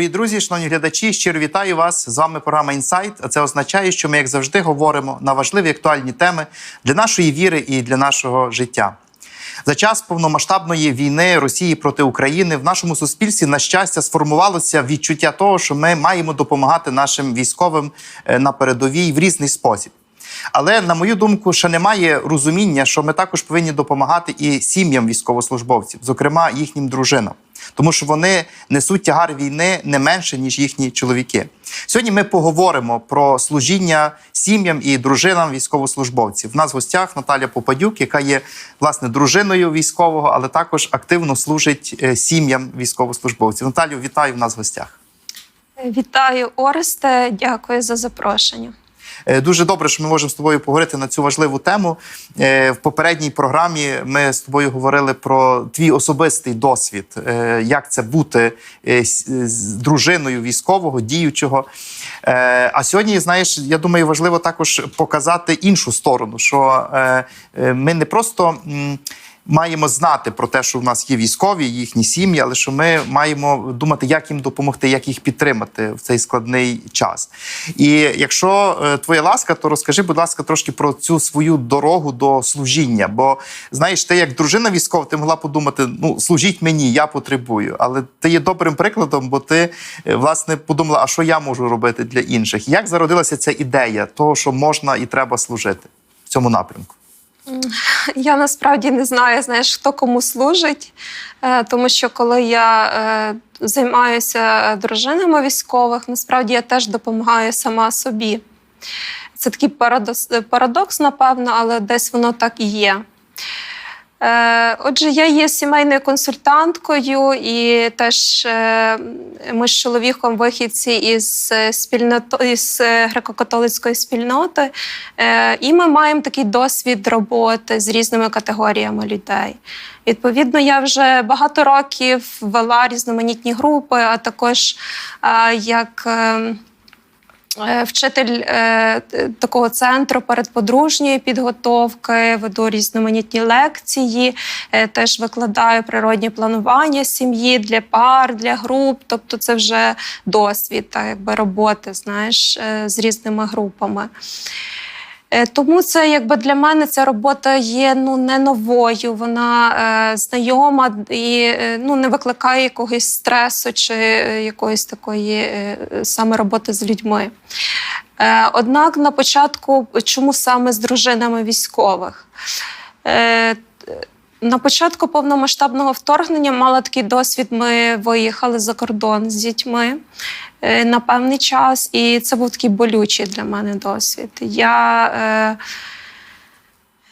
Дорогі друзі, шановні глядачі, щиро вітаю вас. З вами програма Інсайт. А це означає, що ми, як завжди, говоримо на важливі актуальні теми для нашої віри і для нашого життя. За час повномасштабної війни Росії проти України в нашому суспільстві, на щастя, сформувалося відчуття того, що ми маємо допомагати нашим військовим е, на передовій в різний спосіб. Але на мою думку, ще немає розуміння, що ми також повинні допомагати і сім'ям військовослужбовців, зокрема їхнім дружинам, тому що вони несуть тягар війни не менше ніж їхні чоловіки. Сьогодні ми поговоримо про служіння сім'ям і дружинам військовослужбовців. В нас в гостях Наталя Попадюк, яка є власне дружиною військового, але також активно служить е, сім'ям військовослужбовців. Наталю, вітаю в нас в гостях. Вітаю, Оресте. Дякую за запрошення. Е, Дуже добре, що ми можемо з тобою поговорити на цю важливу тему. Е, В попередній програмі ми з тобою говорили про твій особистий досвід, е, як це бути дружиною військового, діючого. А сьогодні, знаєш, я думаю, важливо також показати іншу сторону, що ми не просто. Маємо знати про те, що в нас є військові, їхні сім'ї, але що ми маємо думати, як їм допомогти, як їх підтримати в цей складний час. І якщо е, твоя ласка, то розкажи, будь ласка, трошки про цю свою дорогу до служіння. Бо знаєш, ти як дружина військова, ти могла подумати: ну служіть мені, я потребую. Але ти є добрим прикладом, бо ти е, власне подумала, а що я можу робити для інших? Як зародилася ця ідея того, що можна і треба служити в цьому напрямку? Я насправді не знаю, знаєш, хто кому служить, е, тому що коли я е, займаюся дружинами військових, насправді я теж допомагаю сама собі. Це такий парадокс, парадокс, напевно, але десь воно так і є. Е, Отже, я є сімейною консультанткою, і теж е, ми з чоловіком вихідці із е, спільното із греко-католицької спільноти, і ми маємо такий досвід роботи з різними категоріями людей. Відповідно, я вже багато років вела різноманітні групи, а також як. Е, Вчитель е, такого центру передподружньої підготовки, веду різноманітні лекції, е, теж викладаю природні планування сім'ї для пар, для груп. Тобто, це вже досвід так, якби роботи знаєш, з різними групами. Е, Тому це якби для мене ця робота є ну не новою. Вона е, знайома і е, ну не викликає якогось стресу чи е, якоїсь такої е, саме роботи з людьми. Е, однак на початку, чому саме з дружинами військових? Е, на початку повномасштабного вторгнення мала такий досвід. Ми виїхали за кордон з дітьми на певний час, і це був такий болючий для мене досвід. Я е,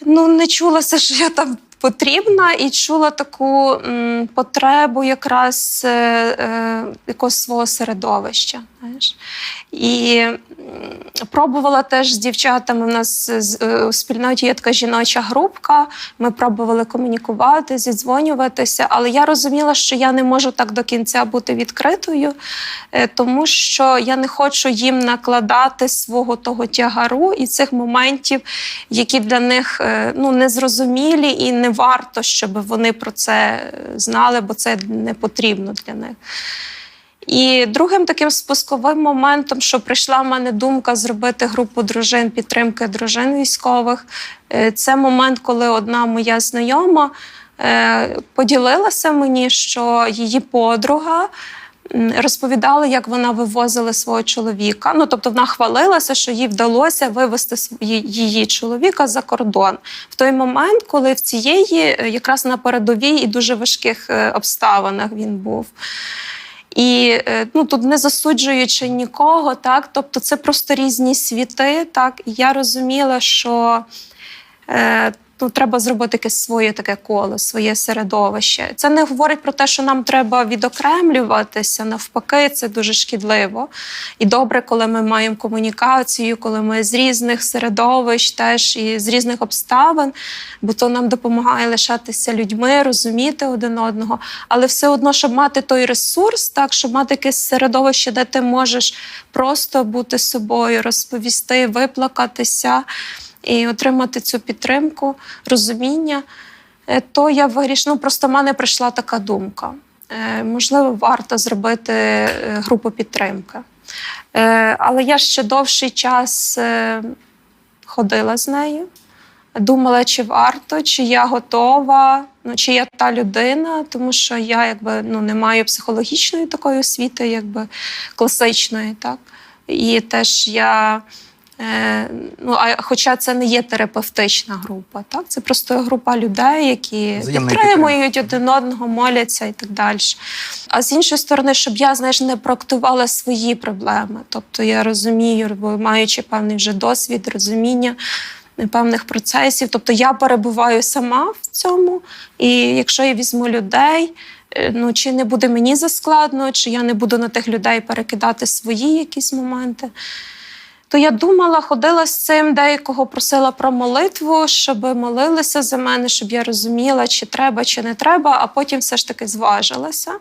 ну, не чулася, що я там потрібна, і чула таку потребу якраз е, е, якогось свого середовища. Знаєш. І пробувала теж з дівчатами. У нас е, у спільноті є така жіноча групка. Ми пробували комунікувати, зідзвонюватися, але я розуміла, що я не можу так до кінця бути відкритою, е, тому що я не хочу їм накладати свого того тягару і цих моментів, які для них е, ну, незрозумілі і не варто, щоб вони про це е, знали, бо це не потрібно для них. І другим таким спусковим моментом, що прийшла в мене думка зробити групу дружин підтримки дружин військових, е, це момент, коли одна моя знайома е, поділилася мені, що її подруга. Розповідала, як вона вивозила свого чоловіка. Ну тобто вона хвалилася, що їй вдалося вивезти її чоловіка за кордон в той момент, коли в цієї е, якраз на передовій і дуже важких обставинах він був. І е, ну тут не засуджуючи нікого, так тобто це просто різні світи. Так і я розуміла, що е, ну, треба зробити якесь своє таке коло, своє середовище. Це не говорить про те, що нам треба відокремлюватися. Навпаки, це дуже шкідливо. І добре, коли ми маємо комунікацію, коли ми з різних середовищ, теж і з різних обставин, бо то нам допомагає лишатися людьми, розуміти один одного. Але все одно, щоб мати той ресурс, так щоб мати якесь середовище, де ти можеш просто бути собою, розповісти, виплакатися і отримати цю підтримку, розуміння, е, то я вирішила, ну просто в мене прийшла така думка. е, можливо, варто зробити е, групу підтримки. Але я ще довший час ходила з нею, думала, чи варто, чи я готова, ну, чи я та людина, тому що я якби ну, не маю психологічної такої освіти, якби класичної, так. І теж я. Е, ну, а хоча це не є терапевтична група, так це просто група людей, які підтримують один одного, моляться і так далі. А з іншої сторони, щоб я знаєш, не проектувала свої проблеми. Тобто я розумію, бо маючи певний вже досвід, розуміння певних процесів. Тобто я перебуваю сама в цьому, і якщо я візьму людей. е, Ну, чи не буде мені заскладно, чи я не буду на тих людей перекидати свої якісь моменти. То я думала, ходила з цим, деякого просила про молитву, щоб молилися за мене, щоб я розуміла, чи треба, чи не треба, а потім все ж таки зважилася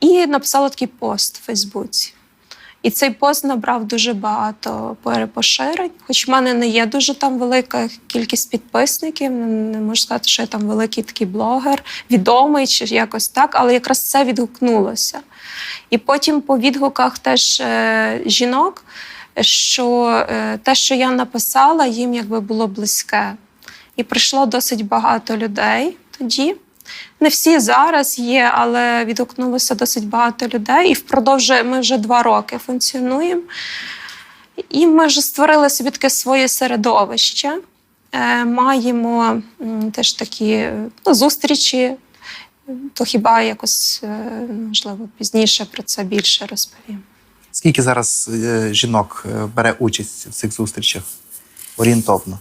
і написала такий пост в Фейсбуці. І цей пост набрав дуже багато перепоширень. Хоч в мене не є дуже там велика кількість підписників, не можу сказати, що я там великий такий блогер, відомий чи якось так, але якраз це відгукнулося. І потім по відгуках теж е, жінок, що е, те, що я написала, їм якби було близьке. І прийшло досить багато людей тоді. Не всі зараз є, але відгукнулося досить багато людей. І впродовж ми вже два роки функціонуємо. І ми вже створили собі таке своє середовище. Е, маємо теж такі ну, зустрічі, то хіба якось, е, можливо, пізніше про це більше розповім. Скільки зараз е, жінок е, бере участь в цих зустрічах? Орієнтовно.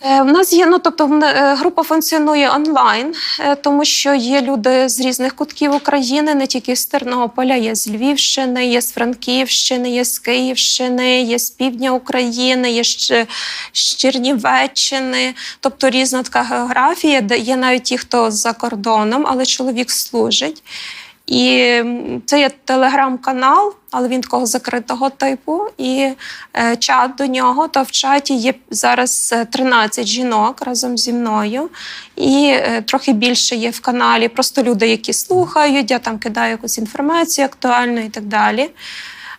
Е, В нас є, ну тобто, е, група функціонує онлайн, е, тому що є люди з різних кутків України, не тільки з Тернополя, є з Львівщини, є з Франківщини, є з Київщини, є з півдня України, є з Чернівеччини. Тобто різна така географія, де є навіть ті, хто за кордоном, але чоловік служить. І це є телеграм-канал, але він такого закритого типу. І е, чат до нього. То в чаті є зараз е, 13 жінок разом зі мною, і е, трохи більше є в каналі. Просто люди, які слухають, я там кидаю якусь інформацію актуальну і так далі.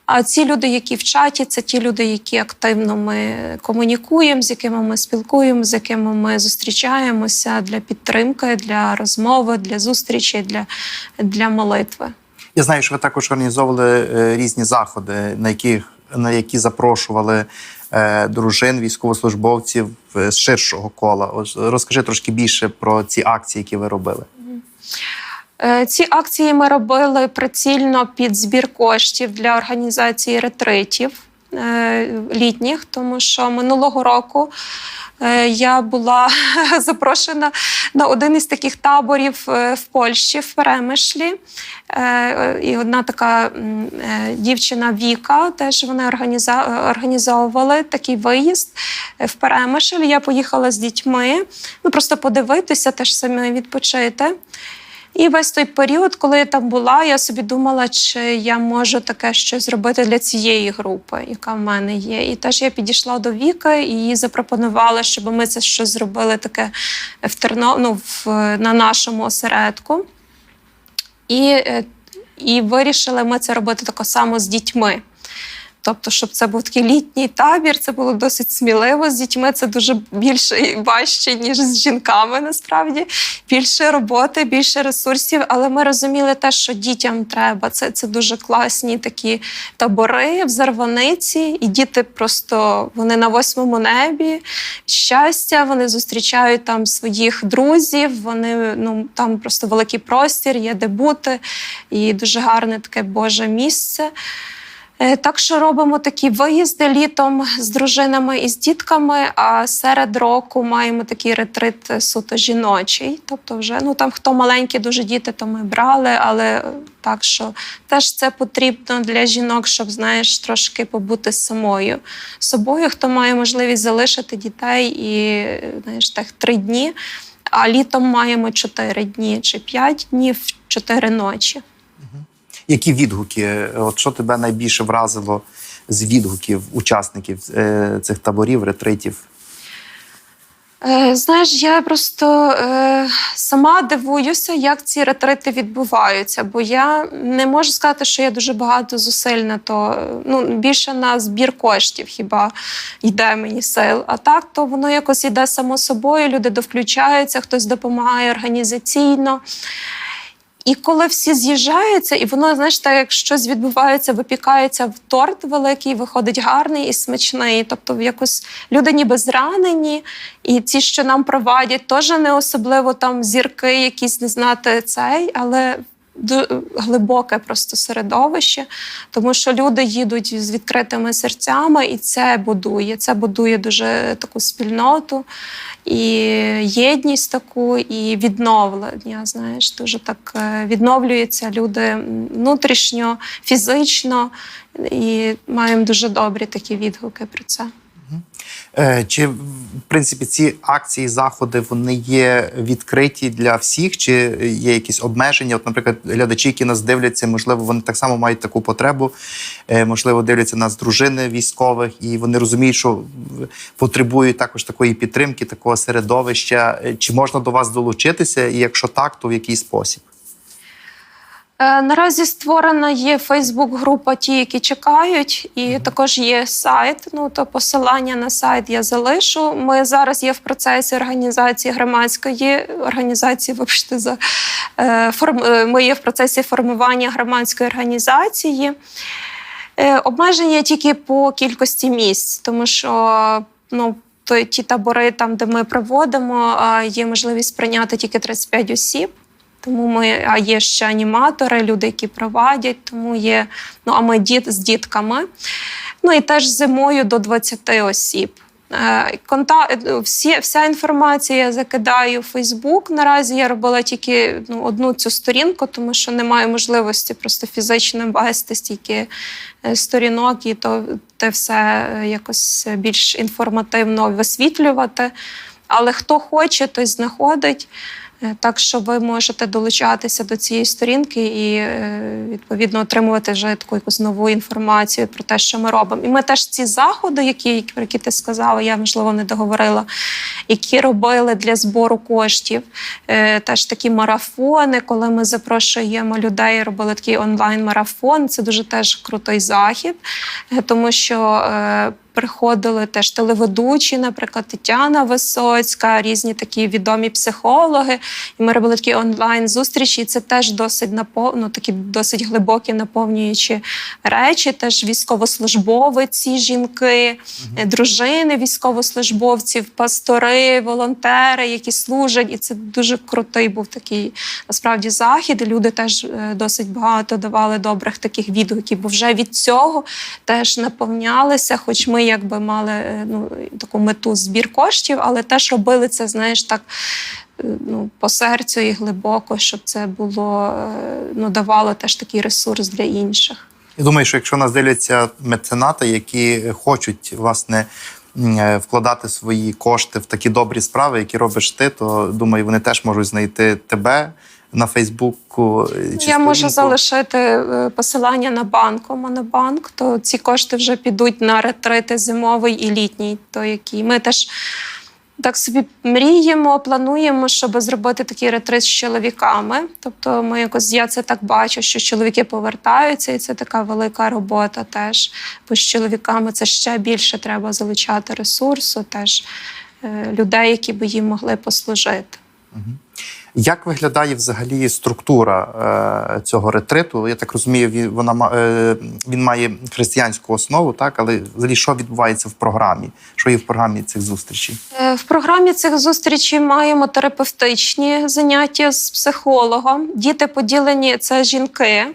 А ці люди, які в чаті, це ті люди, які активно ми комунікуємо, з якими ми спілкуємо, з якими ми зустрічаємося для підтримки, для розмови, для зустрічі, для, для молитви. Я знаю, що ви також організовували е, різні заходи, на яких на які запрошували е, дружин військовослужбовців е, з ширшого кола. Розкажи трошки більше про ці акції, які ви робили. Е, Ці акції ми робили прицільно під збір коштів для організації ретритів е, літніх, тому що минулого року е, я була запрошена на один із таких таборів в Польщі, в Перемишлі. І одна така дівчина Віка, теж вони організовували такий виїзд в Перемишль. Я поїхала з дітьми, ну просто подивитися, теж самі відпочити. І весь той період, коли я там була, я собі думала, чи я можу таке щось зробити для цієї групи, яка в мене є. І теж я підійшла до Віки і їй запропонувала, щоб ми це щось зробили таке в Терно... ну, в, на нашому осередку. І, е, і вирішили ми це робити тако само з дітьми. Тобто, щоб це був такий літній табір, це було досить сміливо. З дітьми це дуже більше і важче, ніж з жінками, насправді. Більше роботи, більше ресурсів. Але ми розуміли те, що дітям треба. Це, це дуже класні такі табори в Зарваниці, і діти просто вони на восьмому небі. Щастя, вони зустрічають там своїх друзів. Вони ну там просто великий простір, є де бути, і дуже гарне таке Боже місце. Е, Так що робимо такі виїзди літом з дружинами і з дітками. А серед року маємо такий ретрит суто жіночий. Тобто, вже ну там хто маленькі, дуже діти, то ми брали, але так що теж це потрібно для жінок, щоб знаєш трошки побути самою собою. Хто має можливість залишити дітей і знаєш так три дні. А літом маємо чотири дні чи п'ять днів, чотири ночі. Які відгуки? От що тебе найбільше вразило з відгуків учасників е, цих таборів, ретритів? Е, Знаєш, я просто е, сама дивуюся, як ці ретрити відбуваються, бо я не можу сказати, що я дуже багато зусиль на то. е, Ну, більше на збір коштів хіба йде мені сил. А так, то воно якось йде само собою, люди довключаються, хтось допомагає організаційно. І коли всі з'їжджаються, і воно, знаєш, так як щось відбувається, випікається в торт великий, виходить гарний і смачний. Тобто, якось люди ніби зранені, і ті, що нам провадять, теж не особливо там зірки, якісь не знати цей, але глибоке просто середовище, тому що люди їдуть з відкритими серцями, і це будує. Це будує дуже таку спільноту і єдність таку, і відновлення. Знаєш, дуже так е, відновлюються люди внутрішньо, фізично, і маємо дуже добрі такі відгуки про це. Е, Чи в принципі ці акції, заходи вони є відкриті для всіх, чи є якісь обмеження? От, наприклад, глядачі, які нас дивляться, можливо, вони так само мають таку потребу. Е, Можливо, дивляться нас дружини військових, і вони розуміють, що потребують також такої підтримки, такого середовища. Е, Чи можна до вас долучитися? І якщо так, то в який спосіб? Е, Наразі створена є Фейсбук-група Ті, які чекають, і також є сайт. Ну то посилання на сайт я залишу. Ми зараз є в процесі організації громадської організації. Вибачте, за е, форм. е, Ми є в процесі формування громадської організації. Обмеження тільки по кількості місць, тому що ну. То ті табори, там, де ми проводимо, є можливість прийняти тільки 35 осіб. Тому ми, а є ще аніматори, люди, які провадять, тому є. Ну, а ми діт з дітками. Ну і теж зимою до 20 осіб. Е, Конта... е, Всі, вся інформація я закидаю в Фейсбук. Наразі я робила тільки ну, одну цю сторінку, тому що немає можливості просто фізично вести стільки е, сторінок і то те все якось більш інформативно висвітлювати. Але хто хоче, той знаходить. Е, Так що ви можете долучатися до цієї сторінки і е, відповідно отримувати вже таку якусь нову інформацію про те, що ми робимо. І ми теж ці заходи, які, про які ти сказала, я можливо не договорила, які робили для збору коштів. Е, Теж такі марафони, коли ми запрошуємо людей, робили такий онлайн-марафон. Це дуже теж крутий захід, тому що. Приходили теж телеведучі, наприклад, Тетяна Висоцька, різні такі відомі психологи. І ми робили такі онлайн зустрічі. І це теж досить напов... ну, такі досить глибокі наповнюючі речі. Теж військовослужбовиці, жінки, е, дружини військовослужбовців, пастори, волонтери, які служать. І це дуже крутий був такий насправді захід. І люди теж е, досить багато давали добрих таких відгуків. Бо вже від цього теж наповнялися, хоч ми якби мали е, ну, таку мету збір коштів, але теж робили це, знаєш, так. е, Ну, по серцю і глибоко, щоб це було е, ну, давало теж такий ресурс для інших. Я думаю, що якщо нас дивляться меценати, які хочуть власне вкладати свої кошти в такі добрі справи, які робиш ти, то думаю, вони теж можуть знайти тебе на Фейсбуку. е, чи Я можу залишити е, посилання на банку Монобанк, то ці кошти вже підуть на ретрити зимовий і літній, то які ми теж. Так собі мріємо, плануємо, щоб зробити такий ретрит з чоловіками. Тобто, ми якось я це так бачу, що чоловіки повертаються, і це така велика робота теж. Бо з чоловіками це ще більше треба залучати ресурсу, теж е, людей, які би їм могли послужити. Як виглядає взагалі структура е, цього ретриту? Я так розумію, вона, е, він має християнську основу, так? але взагалі що відбувається в програмі? Що є в програмі цих зустрічей? Е, В програмі цих зустрічей маємо терапевтичні заняття з психологом. Діти поділені це жінки.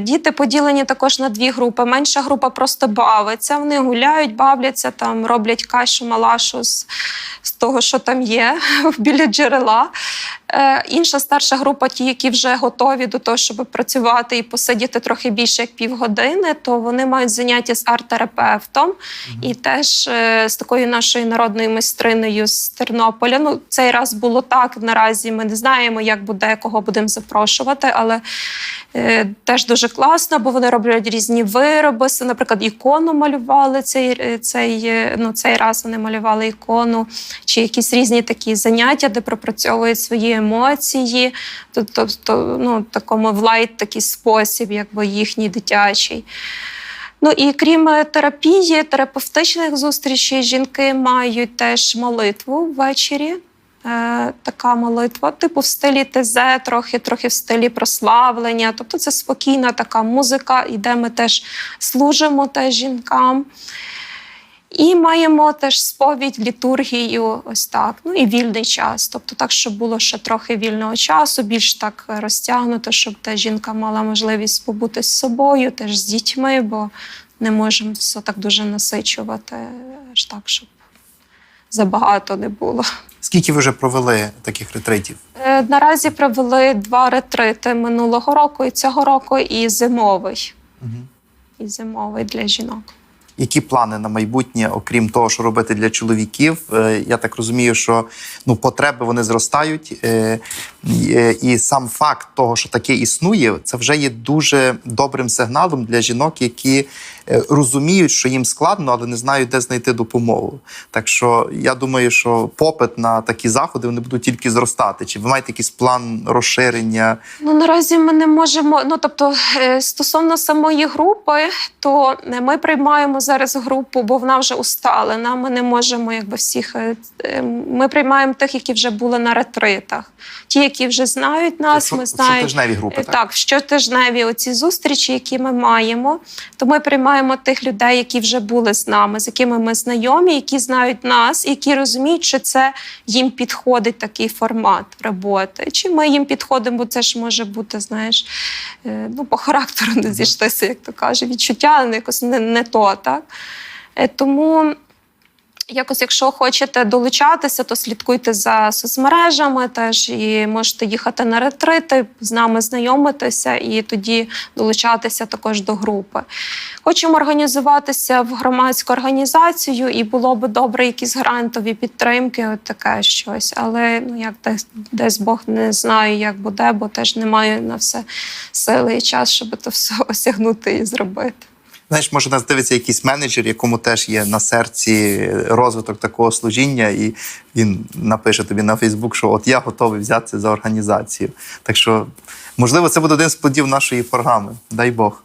Діти поділені також на дві групи. Менша група просто бавиться. Вони гуляють, бавляться, там роблять кашу, малашу з, з того, що там є біля джерела. Е, інша старша група, ті, які вже готові до того, щоб працювати і посидіти трохи більше як півгодини, то вони мають заняття з арт-терапевтом і теж е, з такою нашою народною майстриною з Тернополя. Ну, цей раз було так. Наразі ми не знаємо, як буде, кого будемо запрошувати, але е, теж дуже класно, бо вони роблять різні вироби. Наприклад, ікону малювали цей, е, цей, ну, цей раз вони малювали ікону, чи якісь різні такі заняття, де пропрацьовують свої емоції, тобто ну, такому в лайт такий спосіб, якби їхній дитячий. Ну і крім е, терапії, терапевтичних зустрічей, жінки мають теж молитву ввечері. Е, така молитва, типу в стилі ТЗ, трохи, трохи в стилі прославлення. Тобто це спокійна така музика, і де ми теж служимо теж жінкам. І маємо теж сповідь, літургію, ось так. Ну і вільний час. Тобто, так, щоб було ще трохи вільного часу, більш так розтягнуто, щоб та жінка мала можливість побути з собою, теж з дітьми, бо не можемо все так дуже насичувати, аж так, щоб забагато не було. Скільки ви вже провели таких ретритів? Е, Наразі провели два ретрити минулого року і цього року, і зимовий. І зимовий для жінок. Які плани на майбутнє, окрім того, що робити для чоловіків? Е, Я так розумію, що ну потреби вони зростають, е, і- е, сам факт того, що таке існує, це вже є дуже добрим сигналом для жінок, які розуміють, що їм складно, але не знають, де знайти допомогу. Так що я думаю, що попит на такі заходи вони будуть тільки зростати. Чи ви маєте якийсь план розширення? Ну наразі ми не можемо. Ну тобто, стосовно самої групи, то ми приймаємо зараз групу, бо вона вже усталена. Ми не можемо, якби всіх. е, е, Ми приймаємо тих, які вже були на ретритах. Ті, які вже знають нас, ми знаємо. щотижневі групи, Е, так? Так, щотижневі оці зустрічі, які ми маємо, то ми приймаємо тих людей, які вже були з нами, з якими ми знайомі, які знають нас, які розуміють, що це їм підходить такий формат роботи. Чи ми їм підходимо, бо це ж може бути, знаєш, ну, по характеру не зійшлися, як то каже, відчуття якось не, не то, так? Е, Тому якось, якщо хочете долучатися, то слідкуйте за соцмережами теж і можете їхати на ретрити, з нами знайомитися і тоді долучатися також до групи. Хочемо організуватися в громадську організацію, і було би добре якісь грантові підтримки, от таке щось. Але ну як десь, десь Бог не знаю, як буде, бо теж немає на все сили і час, щоб це все осягнути і зробити. Знаєш, може нас дивиться якийсь менеджер, якому теж є на серці розвиток такого служіння, і він напише тобі на Фейсбук, що от я готовий взятися за організацію. Так що, можливо, це буде один з плодів нашої програми. Дай Бог.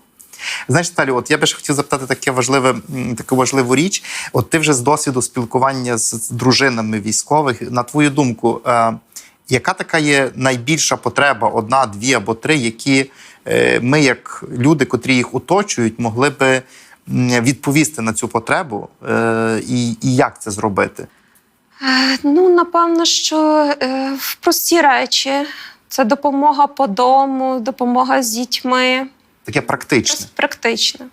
Знаєш, Наталю, от я би ще хотів запитати таке важливе, таку важливу річ. От ти вже з досвіду спілкування з, дружинами військових. На твою думку, е, яка така є найбільша потреба, одна, дві або три, які ми, як люди, котрі їх оточують, могли би відповісти на цю потребу, е, і, і як це зробити? Е, Ну, напевно, що е, в прості речі. Це допомога по дому, допомога з дітьми. Таке практичне. Просто практично.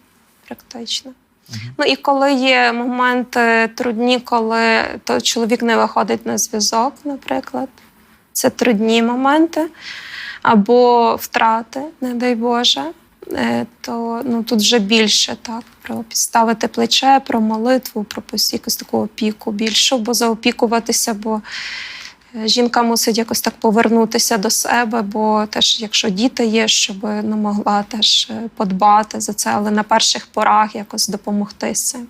практично. Ну і коли є моменти трудні, коли то чоловік не виходить на зв'язок, наприклад, це трудні моменти, або втрати, не дай Боже, е, то ну, тут вже більше так, про підставити плече, про молитву, про якусь таку опіку більшу, бо заопікуватися, бо е, жінка мусить якось так повернутися до себе, бо теж, якщо діти є, щоб не могла теж е, подбати за це, але на перших порах якось допомогти цим.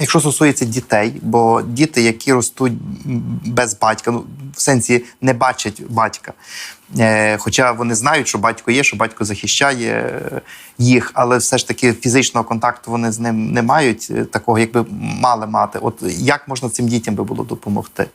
Якщо стосується дітей, бо діти, які ростуть без батька, ну в сенсі не бачать батька. Е, хоча вони знають, що батько є, що батько захищає е, їх, але все ж таки фізичного контакту вони з ним не мають, е, такого, якби мали мати. От як можна цим дітям би було допомогти?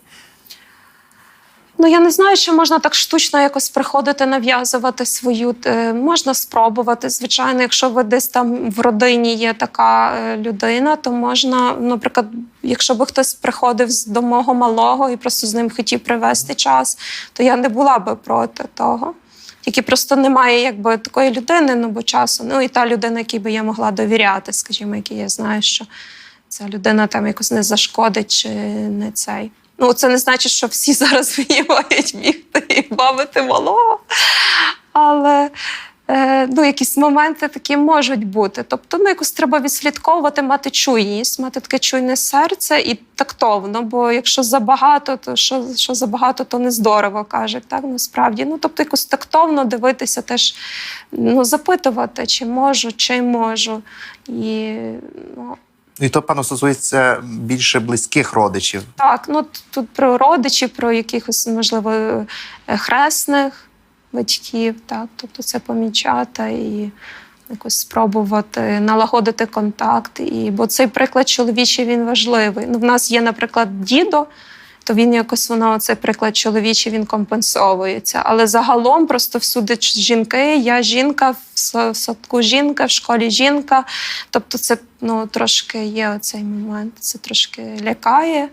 Ну, я не знаю, чи можна так штучно якось приходити, нав'язувати свою. е, Можна спробувати. Звичайно, якщо ви десь там в родині є така е, людина, то можна, наприклад, якщо би хтось приходив з- до мого малого і просто з ним хотів привести час, то я не була би проти того. Тільки просто немає якби такої людини, ну бо часу. Ну і та людина, якій би я могла довіряти, скажімо, якій я знаю, що ця людина там якось не зашкодить чи не цей. Ну, це не значить, що всі зараз мені мають бігти і бавити малого. Але е, ну, якісь моменти такі можуть бути. Тобто, ну, якось треба відслідковувати, мати чуйність, мати таке чуйне серце і тактовно. Бо якщо забагато, то що, що забагато, то не здорово кажуть. Так насправді. Ну, тобто, якось тактовно дивитися, теж ну, запитувати, чи можу, чи можу. І ну, І то, певно, стосується більше близьких родичів. так, ну тут про родичів, про якихось, можливо, е, хресних батьків, так, тобто це помічати і якось спробувати налагодити контакт. І, бо цей приклад чоловічий він важливий. Ну, в нас є, наприклад, дідо. То він якось воно цей приклад чоловічий він компенсовується. Але загалом просто всюди жінки, я жінка, в в садку жінка, в школі жінка. Тобто, це ну трошки є оцей момент. Це трошки лякає,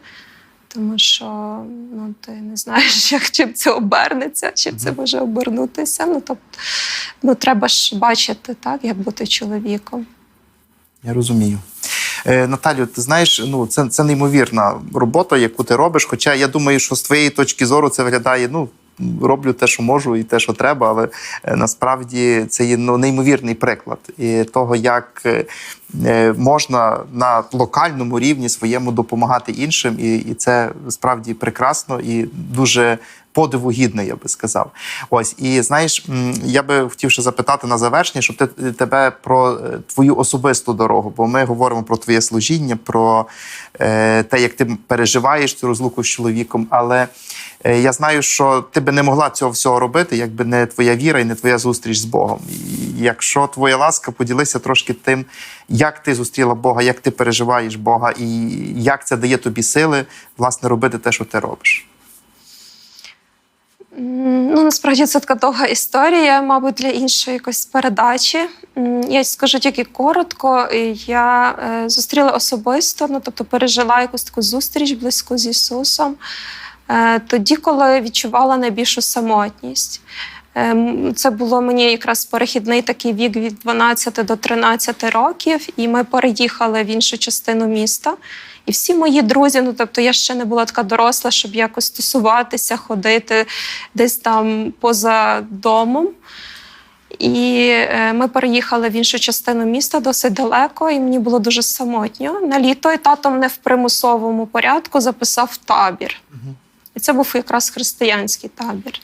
тому що ну ти не знаєш, як чим це обернеться, чим це може обернутися. Ну тобто, ну треба ж бачити, так як бути чоловіком. Я розумію. Е, Наталю, ти знаєш, ну це, це неймовірна робота, яку ти робиш. Хоча я думаю, що з твоєї точки зору це виглядає, ну. Роблю те, що можу, і те, що треба, але е, насправді це є ну, неймовірний приклад того, як е, е, можна на локальному рівні своєму допомагати іншим, і, і це справді прекрасно і дуже подиву гідне, я би сказав. Ось і знаєш, я би хотів ще запитати на завершення, щоб ти тебе про твою особисту дорогу, бо ми говоримо про твоє служіння, про е, те, як ти переживаєш цю розлуку з чоловіком. Але я знаю, що ти би не могла цього всього робити, якби не твоя віра і не твоя зустріч з Богом. І якщо твоя ласка, поділися трошки тим, як ти зустріла Бога, як ти переживаєш Бога, і як це дає тобі сили власне робити те, що ти робиш. Ну, насправді це така довга історія, мабуть, для іншої якоїсь передачі. Я скажу тільки коротко. Я е, зустріла особисто, ну тобто пережила якусь таку зустріч близьку з Ісусом. Е, Тоді, коли відчувала найбільшу самотність. Е, Це було мені якраз перехідний такий вік від 12 до 13 років, і ми переїхали в іншу частину міста. І всі мої друзі, ну тобто я ще не була така доросла, щоб якось стосуватися, ходити десь там поза домом. І е, ми переїхали в іншу частину міста досить далеко, і мені було дуже самотньо. На літо і тато мене в примусовому порядку записав в табір. І це був якраз християнський табір.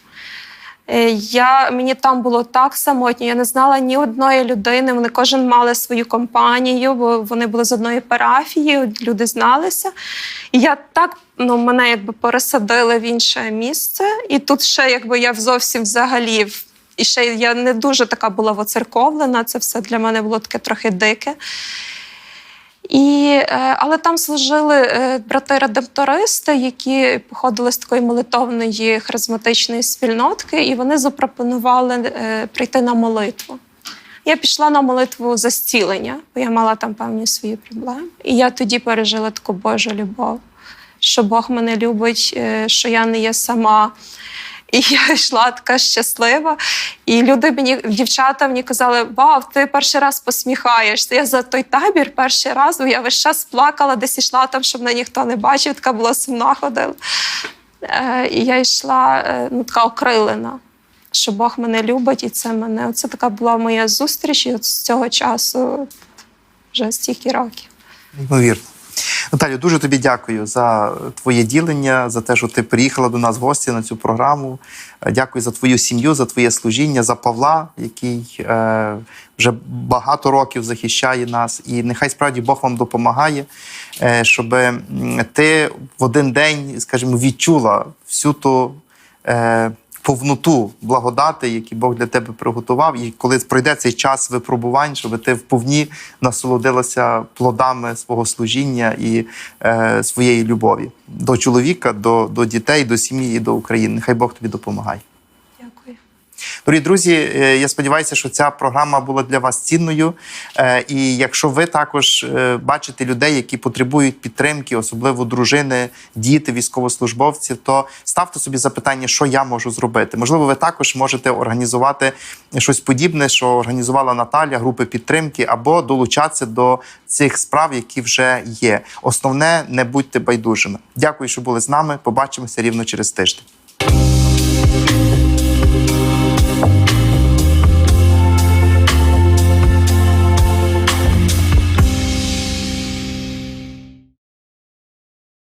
Е, Я, мені там було так самотньо, я не знала ні одної людини. Вони кожен мали свою компанію, бо вони були з одної парафії, люди зналися. І я так ну, мене якби пересадили в інше місце. І тут ще якби я зовсім взагалі. І ще я не дуже така була воцерковлена, це все для мене було таке трохи дике. І, е, але там служили е, брати-редемтористи, які походили з такої молитовної харизматичної спільнотки, і вони запропонували е, прийти на молитву. Я пішла на молитву за зцілення, бо я мала там певні свої проблеми. І я тоді пережила таку Божу любов, що Бог мене любить, що я не є сама. І я йшла така щаслива. І люди мені, дівчата мені казали: Вау, ти перший раз посміхаєшся. Я за той табір перший раз, я весь час плакала, десь йшла там, щоб мене ніхто не бачив, така була сумна ходила. Е, і я йшла е, ну, така окрилена, що Бог мене любить, і це мене. Оце така була моя зустріч, і от з цього часу вже стільки років. Ймовірно. Наталю, дуже тобі дякую за твоє ділення, за те, що ти приїхала до нас в гості на цю програму. Е, Дякую за твою сім'ю, за твоє служіння, за Павла, який е, вже багато років захищає нас. І нехай справді Бог вам допомагає, е, щоб ти в один день, скажімо, відчула всю ту. Е, повноту благодати, які Бог для тебе приготував, і коли пройде цей час випробувань, щоб ти вповні насолодилася плодами свого служіння і е, своєї любові до чоловіка, до, до дітей, до сім'ї і до України. Нехай Бог тобі допомагає. Дорогі друзі, е, я сподіваюся, що ця програма була для вас цінною. Е, І якщо ви також е, бачите людей, які потребують підтримки, особливо дружини, діти, військовослужбовці, то ставте собі запитання, що я можу зробити. Можливо, ви також можете організувати щось подібне, що організувала Наталя, групи підтримки, або долучатися до цих справ, які вже є. Основне, не будьте байдужими. Дякую, що були з нами. Побачимося рівно через тиждень.